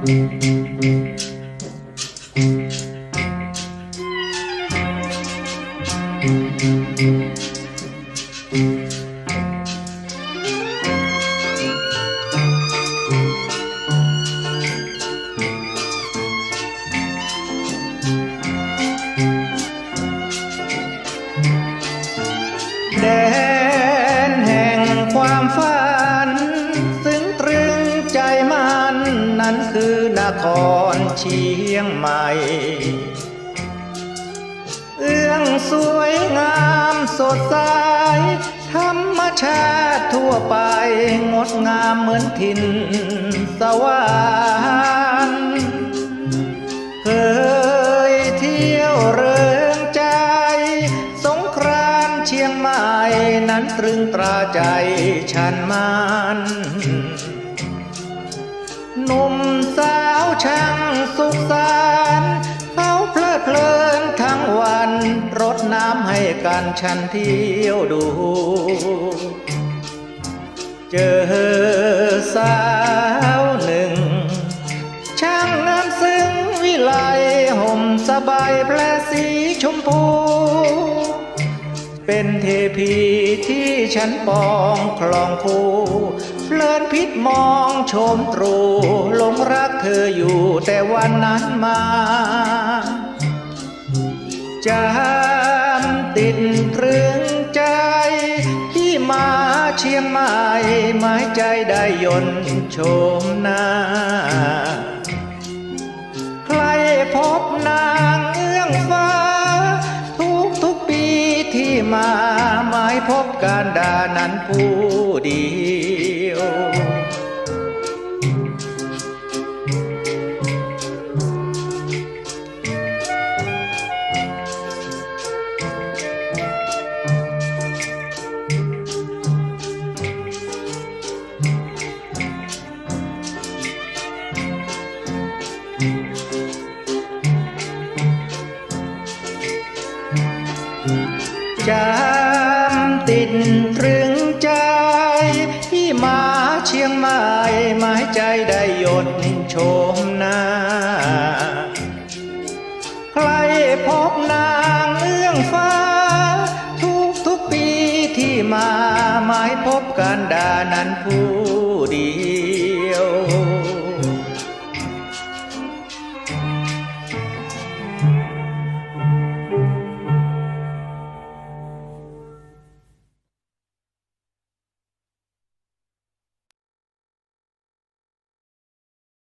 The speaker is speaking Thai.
แนั้นคือนครเชียงใหม่ เอื้องสวยงามสดใสธรรมชาติทั่วไปงดงามเหมือนถิ่นสวรรค์เคยเที่ยวเริงใจ สงครานเชียงใหม่นั้นตรึงตราใจฉันมัน หนุ่มสาวช่างสุขสันเขาเพลิดเพลินทั้งวันรดน้ำให้กันฉันเที่ยวดู เจอสาวหนึ่ง ช่างงามซึ้งวิไลห่มสบายแพรสีชมพู เป็นเทพีที่ฉันปองคลองคู่ เพลินพิษมองชมตรูหลงรักเธออยู่แต่วันนั้นมาจำติดตรึงใจที่มาเชียงใหม่หมายใจได้ยนต์ชมหน้า มาหมายพบการดานั้นผู้เดียว จำติดตรึงใจที่มาเชียงใหม่หมายใจได้หยดชม